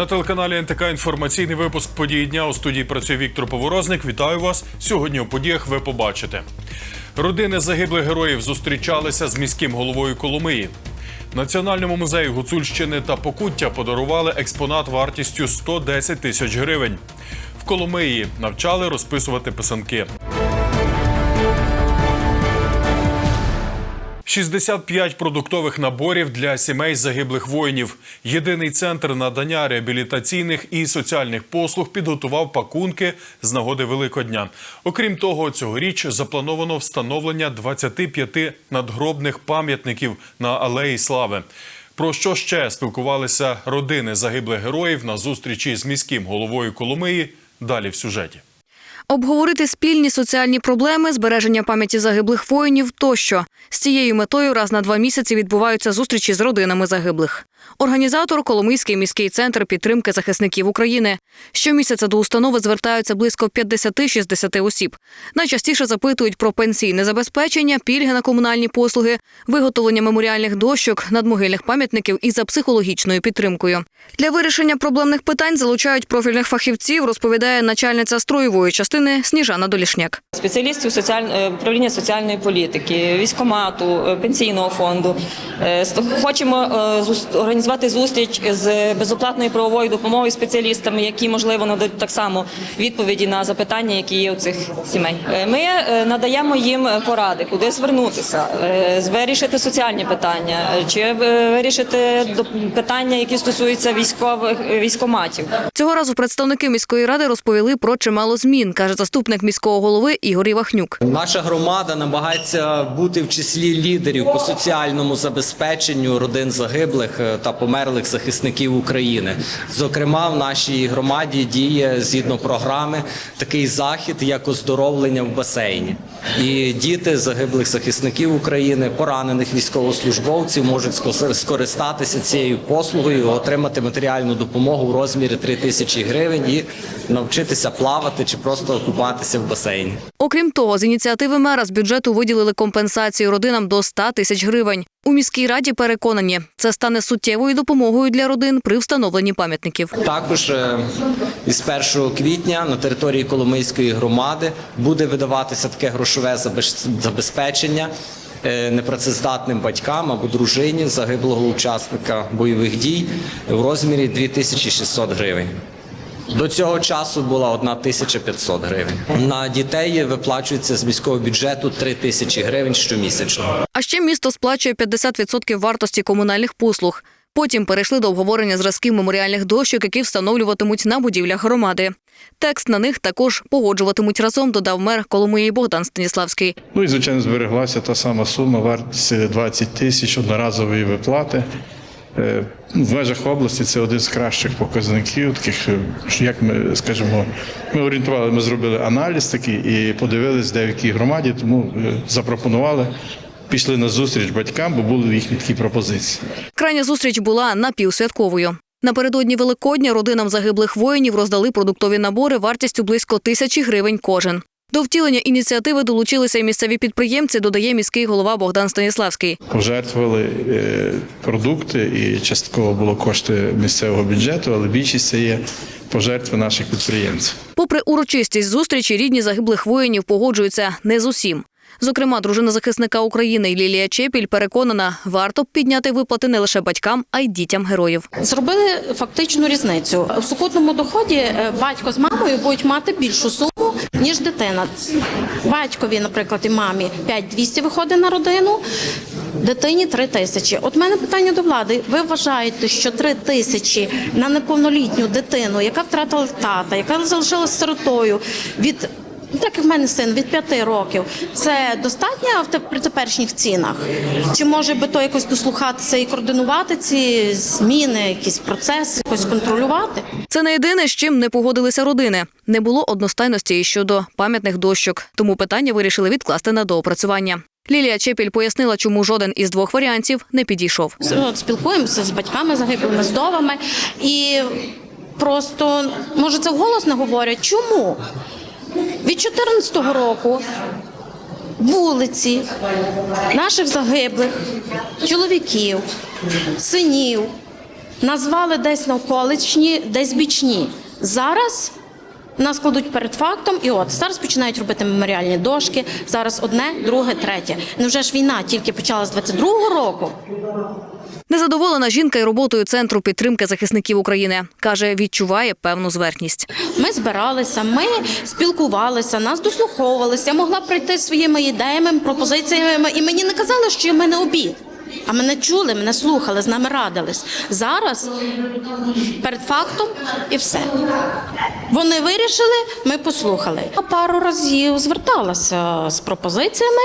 На телеканалі НТК інформаційний випуск події дня у студії працює Віктор Поворозник. Вітаю вас. Сьогодні у подіях ви побачите. Родини загиблих героїв зустрічалися з міським головою Коломиї. Національному музею Гуцульщини та Покуття подарували експонат вартістю 110 тисяч гривень. В Коломиї навчали розписувати писанки. 65 продуктових наборів для сімей загиблих воїнів. Єдиний центр надання реабілітаційних і соціальних послуг підготував пакунки з нагоди Великодня. Окрім того, цьогоріч заплановано встановлення 25 надгробних пам'ятників на алеї Слави. Про що ще спілкувалися родини загиблих героїв на зустрічі з міським головою Коломиї? Далі в сюжеті. Обговорити спільні соціальні проблеми, збереження пам'яті загиблих воїнів тощо. З цією метою раз на два місяці відбуваються зустрічі з родинами загиблих. Організатор Коломийський міський центр підтримки захисників України. Щомісяця до установи звертаються близько 50-60 осіб. Найчастіше запитують про пенсійне забезпечення, пільги на комунальні послуги, виготовлення меморіальних дощок, надмогильних пам'ятників і за психологічною підтримкою. Для вирішення проблемних питань залучають профільних фахівців, розповідає начальниця строєвої частини Сніжана Долішняк. спеціалістів соціаль... е, управління соціальної політики, військомату, е, пенсійного фонду. Е, Хочемо організувати зустріч з безоплатною правовою допомогою спеціалістами, які можливо нададуть так само відповіді на запитання, які є у цих сімей. Е, Ми е, надаємо їм поради, куди звернутися, е, з- вирішити соціальні питання, чи вирішити до- питання, які стосуються військових військоматів. Цього разу представники міської ради розповіли про чимало змін, каже заступник міського голови Ігор Івахнюк. Наша громада намагається бути в числі лідерів по соціальному забезпеченню родин загиблих та померлих захисників України. Зокрема, в нашій громаді діє згідно програми такий захід, як оздоровлення в басейні. І діти загиблих захисників України, поранених військовослужбовців можуть скористатися цією послугою, отримати матеріальну допомогу в розмірі 3 тисячі гривень і навчитися плавати чи просто купатися в басейні. Окрім того, з ініціативи мера з бюджету виділили компенсацію родинам до 100 тисяч гривень. У міській раді переконані, це стане суттєвою допомогою для родин при встановленні пам'ятників. Також е, із 1 квітня на території Коломийської громади буде видаватися таке грошове забезпечення е, непрацездатним батькам або дружині загиблого учасника бойових дій в розмірі 2600 гривень. До цього часу була 1500 гривень. На дітей виплачується з міського бюджету 3000 гривень щомісячно. А ще місто сплачує 50% вартості комунальних послуг. Потім перейшли до обговорення зразків меморіальних дощок, які встановлюватимуть на будівлях громади. Текст на них також погоджуватимуть разом, додав мер Коломиї Богдан Станіславський. Ну і звичайно збереглася та сама сума, вартість 20 тисяч одноразової виплати. Е, В межах області це один з кращих показників. Таких, е, як ми скажімо, ми орієнтували, ми зробили аналіз такий і подивились, де в якій громаді, тому е, запропонували, пішли на зустріч батькам, бо були їхні такі пропозиції. Крайня зустріч була напівсвятковою. Напередодні Великодня родинам загиблих воїнів роздали продуктові набори вартістю близько тисячі гривень кожен. До втілення ініціативи долучилися й місцеві підприємці, додає міський голова Богдан Станіславський. Пожертвували е, продукти і частково було кошти місцевого бюджету, але більшість це є пожертви наших підприємців. Попри урочистість зустрічі, рідні загиблих воїнів погоджуються не з усім. Зокрема, дружина захисника України Лілія Чепіль переконана, варто підняти виплати не лише батькам, а й дітям героїв. Зробили фактичну різницю. У сукупному доході е, батько з мамою будуть мати більшу суму, ніж дитина. Батькові, наприклад, і мамі 5200 виходить на родину, дитині 3 тисячі. От мене питання до влади. Ви вважаєте, що 3 тисячі на неповнолітню дитину, яка втратила тата, яка залишилася сиротою від Так як в мене син від п'яти років, це достатньо в при теперішніх цінах? Чи може би то якось дослухатися і координувати ці зміни, якийсь процес, якось контролювати? Це не єдине, з чим не погодилися родини. Не було одностайності і щодо пам'ятних дощок, тому питання вирішили відкласти на доопрацювання. Лілія Чепіль пояснила, чому жоден із двох варіантів не підійшов. От спілкуємося з батьками загиблими, з вдовами, і просто може це вголос не говорять. Чому? Від 2014 року вулиці наших загиблих чоловіків, синів назвали десь навколишні, десь бічні. Зараз нас кладуть перед фактом, і от зараз починають робити меморіальні дошки. Зараз одне, друге, третє. Невже ж війна тільки почалась з 22-го року? Незадоволена жінка й роботою центру підтримки захисників України каже, відчуває певну зверхність. Ми збиралися, ми спілкувалися, нас дослуховувалися. Я могла прийти своїми ідеями, пропозиціями, і мені не казали, що в мене обід. А мене чули, мене слухали, з нами радились. Зараз перед фактом і все. Вони вирішили, ми послухали. Пару разів зверталася з пропозиціями.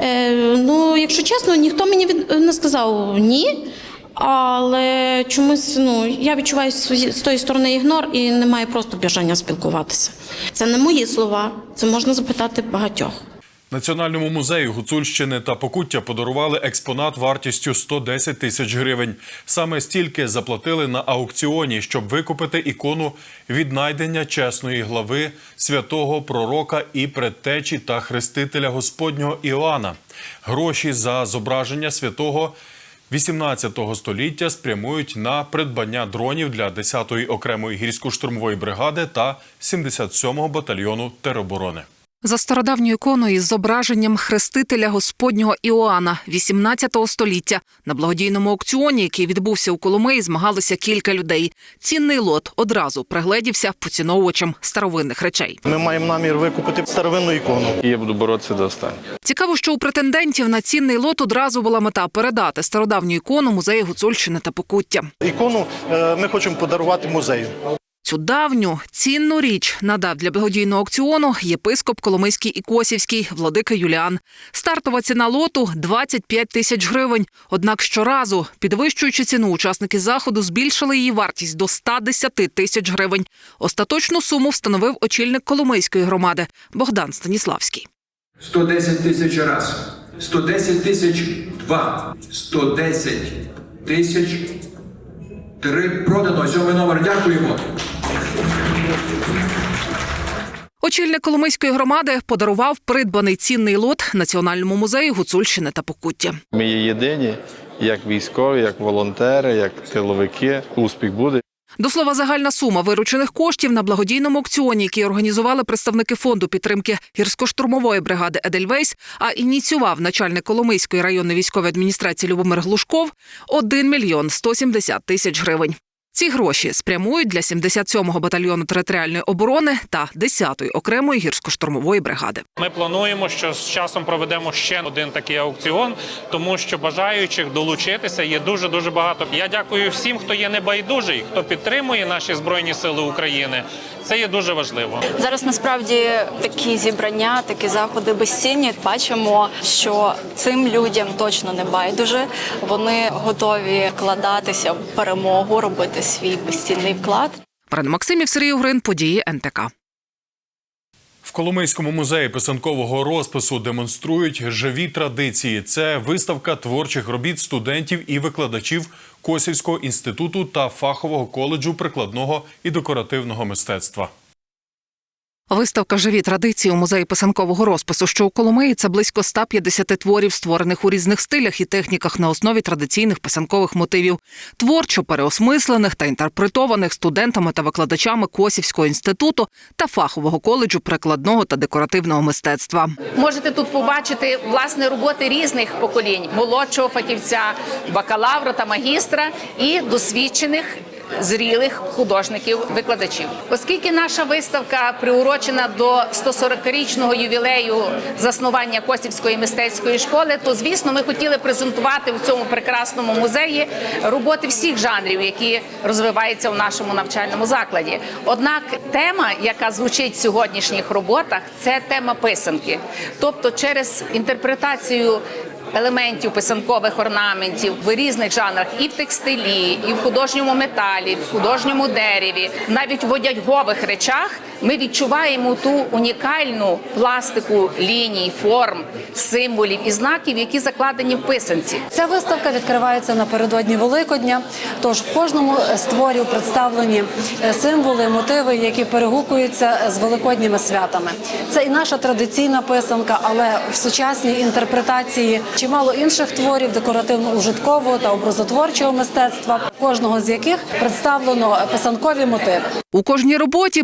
Е, ну, якщо чесно, ніхто мені від... не сказав ні. Але чомусь ну я відчуваю свої- з тої сторони ігнор і немає просто бажання спілкуватися. Це не мої слова, це можна запитати багатьох. Національному музею Гуцульщини та Покуття подарували експонат вартістю 110 тисяч гривень. Саме стільки заплатили на аукціоні, щоб викупити ікону віднайдення чесної глави святого пророка і предтечі та хрестителя Господнього Іоанна. Гроші за зображення святого 18 століття спрямують на придбання дронів для 10-ї окремої гірсько-штурмової бригади та 77-го батальйону тероборони. За стародавньою іконою із зображенням хрестителя Господнього Іоанна 18 століття на благодійному аукціоні, який відбувся у Коломиї, змагалося кілька людей. Цінний лот одразу пригледівся поціновувачам старовинних речей. Ми маємо намір викупити старовинну ікону. І я буду боротися до останнього. Цікаво, що у претендентів на цінний лот одразу була мета передати стародавню ікону музею Гуцульщини та Покуття. Ікону е, ми хочемо подарувати музею. Цю давню цінну річ надав для благодійного аукціону єпископ Коломийський і Косівський Владика Юліан. Стартова ціна лоту 25 тисяч гривень. Однак щоразу, підвищуючи ціну, учасники заходу збільшили її вартість до 110 тисяч гривень. Остаточну суму встановив очільник Коломийської громади Богдан Станіславський. 110 тисяч раз, 110 тисяч два, 110 тисяч три продано. Сьомий номер. Дякуємо. Очільник Коломийської громади подарував придбаний цінний лот Національному музею Гуцульщини та Покуття. Ми є єдині, як військові, як волонтери, як тиловики. Успіх буде. До слова, загальна сума виручених коштів на благодійному аукціоні, який організували представники фонду підтримки гірсько-штурмової бригади Едельвейс, а ініціював начальник Коломийської районної військової адміністрації Любомир Глушков 1 мільйон 170 тисяч гривень. Ці гроші спрямують для 77-го батальйону територіальної оборони та 10-ї окремої гірсько-штурмової бригади. Ми плануємо, що з часом проведемо ще один такий аукціон, тому що бажаючих долучитися є дуже дуже багато. Я дякую всім, хто є небайдужий, хто підтримує наші збройні сили України. Це є дуже важливо. Зараз насправді такі зібрання, такі заходи безцінні. Бачимо, що цим людям точно не байдуже. Вони готові вкладатися в перемогу, робити свій безцінний вклад. Марина Максимів, Сергій Угрин, події НТК. В Коломийському музеї писанкового розпису демонструють живі традиції. Це виставка творчих робіт студентів і викладачів Косівського інституту та фахового коледжу прикладного і декоративного мистецтва. Виставка Живі традиції у музеї писанкового розпису, що у Коломиї це близько 150 творів, створених у різних стилях і техніках на основі традиційних писанкових мотивів, творчо переосмислених та інтерпретованих студентами та викладачами Косівського інституту та фахового коледжу прикладного та декоративного мистецтва. Можете тут побачити власне роботи різних поколінь: молодшого фахівця, бакалавра та магістра і досвідчених. Зрілих художників, викладачів, оскільки наша виставка приурочена до 140-річного ювілею заснування Косівської мистецької школи, то звісно, ми хотіли презентувати в цьому прекрасному музеї роботи всіх жанрів, які розвиваються в нашому навчальному закладі. Однак тема, яка звучить в сьогоднішніх роботах, це тема писанки, тобто через інтерпретацію елементів писанкових орнаментів в різних жанрах, і в текстилі, і в художньому металі, в художньому дереві, навіть в одягових речах. Ми відчуваємо ту унікальну пластику ліній, форм, символів і знаків, які закладені в писанці. Ця виставка відкривається напередодні Великодня. Тож в кожному з творів представлені е, символи, мотиви, які перегукуються з великодніми святами. Це і наша традиційна писанка, але в сучасній інтерпретації чимало інших творів декоративно-ужиткового та образотворчого мистецтва, кожного з яких представлено писанкові мотиви. У кожній роботі,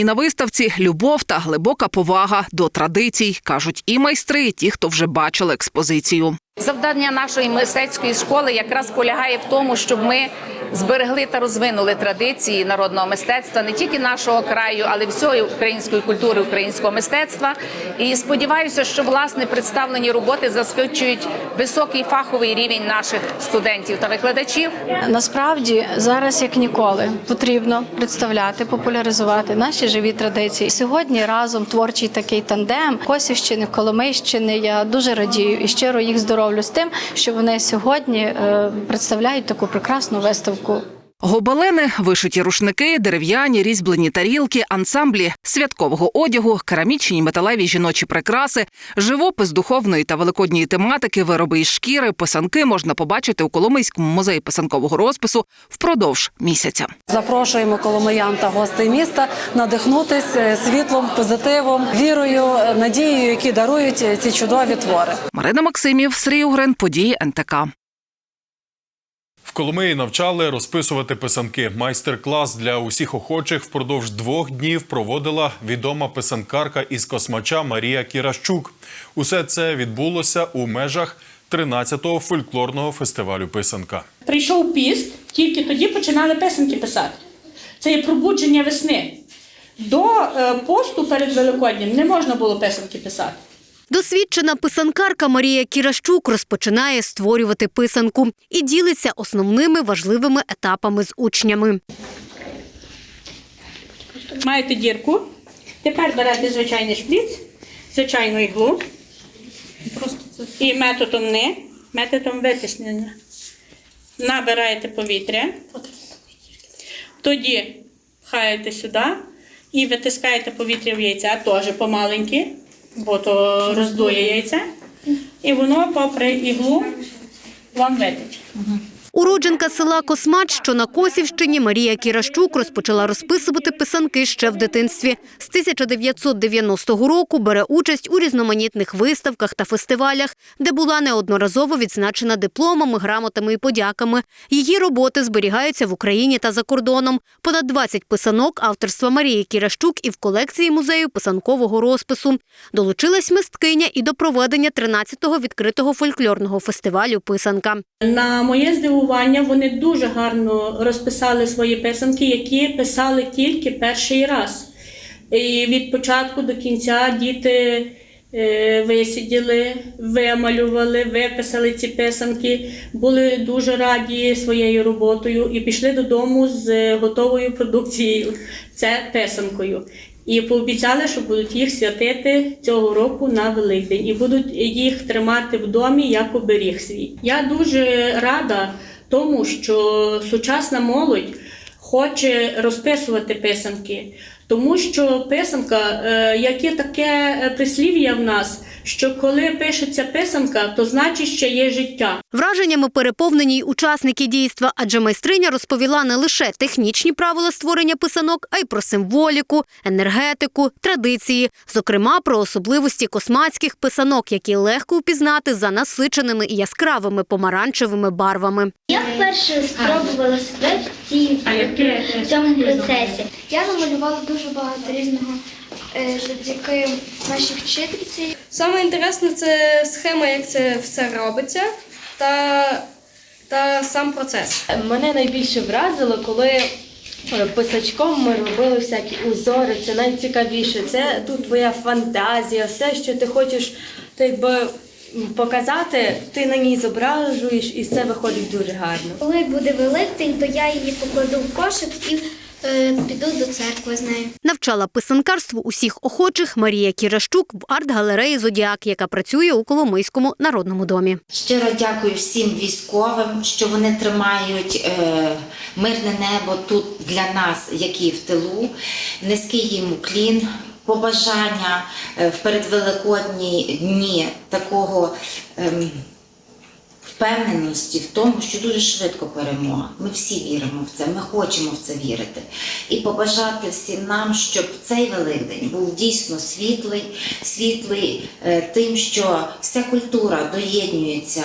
представленій на виставці, любов та глибока повага до традицій, кажуть і майстри, і ті, хто вже бачили експозицію. Завдання нашої мистецької школи якраз полягає в тому, щоб ми зберегли та розвинули традиції народного мистецтва не тільки нашого краю, але й всієї української культури, українського мистецтва. І сподіваюся, що власне представлені роботи засвідчують високий фаховий рівень наших студентів та викладачів. Насправді зараз як ніколи потрібно представляти, популяризувати наші живі традиції. Сьогодні разом творчий такий тандем Косівщини, Коломийщини. Я дуже радію і щиро їх здоровлю з тим, що вони сьогодні е, представляють таку прекрасну виставку. Гобелени, вишиті рушники, дерев'яні, різьблені тарілки, ансамблі святкового одягу, керамічні металеві жіночі прикраси, живопис духовної та великодньої тематики, вироби із шкіри, писанки можна побачити у Коломийському музеї писанкового розпису впродовж місяця. Запрошуємо коломиян та гостей міста надихнутись е, світлом, позитивом, вірою, е, надією, які дарують е, ці чудові твори. Марина Максимів, Сергій Угрин, події НТК. Коломиї навчали розписувати писанки. Майстер-клас для усіх охочих впродовж двох днів проводила відома писанкарка із космача Марія Кіращук. Усе це відбулося у межах 13-го фольклорного фестивалю Писанка. Прийшов піст, тільки тоді починали писанки писати. Це є пробудження весни. До е, посту перед Великоднем не можна було писанки писати. Досвідчена писанкарка Марія Кіращук розпочинає створювати писанку і ділиться основними важливими етапами з учнями. Маєте дірку. Тепер берете звичайний шприц, звичайну іглу. І методом не, методом витиснення. Набираєте повітря. Тоді пхаєте сюди і витискаєте повітря в яйця, теж помаленьки, бо то роздує яйця. І воно попри іглу вам витече. Уродженка села Космач, що на Косівщині, Марія Кіращук розпочала розписувати писанки ще в дитинстві. З 1990 року бере участь у різноманітних виставках та фестивалях, де була неодноразово відзначена дипломами, грамотами і подяками. Її роботи зберігаються в Україні та за кордоном. Понад 20 писанок авторства Марії Кіращук і в колекції музею писанкового розпису. Долучилась мисткиня і до проведення 13-го відкритого фольклорного фестивалю Писанка. На моє здивування, вони дуже гарно розписали свої писанки, які писали тільки перший раз. І від початку до кінця діти е, висиділи, вималювали, виписали ці писанки, були дуже раді своєю роботою і пішли додому з готовою продукцією. Це писанкою. І пообіцяли, що будуть їх святити цього року на Великдень і будуть їх тримати в домі як оберіг свій. Я дуже рада тому, що сучасна молодь хоче розписувати писанки, Тому що писанка, е, як є таке е, прислів'я в нас, що коли пишеться писанка, то значить, що є життя. Враженнями переповнені й учасники дійства, адже майстриня розповіла не лише технічні правила створення писанок, а й про символіку, енергетику, традиції, зокрема про особливості космацьких писанок, які легко впізнати за насиченими і яскравими помаранчевими барвами. Я вперше спробувала себе в цій в цьому процесі. Я намалювала дуже багато різного е, завдяки нашій вчительці. Саме інтересне це схема, як це все робиться, та, та сам процес. Мене найбільше вразило, коли е, писачком ми робили всякі узори. Це найцікавіше. Це тут твоя фантазія, все, що ти хочеш, так якби. Показати, ти на ній зображуєш, і це виходить дуже гарно. Коли буде Великдень, то я її покладу в кошик і е, піду до церкви з нею. Навчала писанкарству усіх охочих Марія Кіращук в арт-галереї Зодіак, яка працює у Коломийському народному домі. Щиро дякую всім військовим, що вони тримають е, мирне небо тут для нас, які в тилу. Низький їм уклін, побажання е, в передвеликодні дні такого. ем, Впевненості в тому, що дуже швидко перемога. Ми всі віримо в це, ми хочемо в це вірити. І побажати всім нам, щоб цей Великдень був дійсно світлий, світлий е, тим, що вся культура доєднується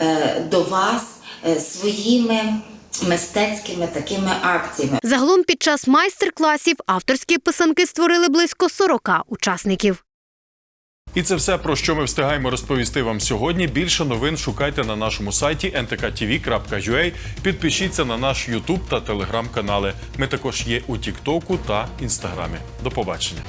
е, до вас е, своїми мистецькими такими акціями. Загалом під час майстер-класів авторські писанки створили близько 40 учасників. І це все про що ми встигаємо розповісти вам сьогодні. Більше новин шукайте на нашому сайті ntkTV.ua. Підпишіться на наш YouTube та Telegram канали. Ми також є у Тіктоку та Інстаграмі. До побачення.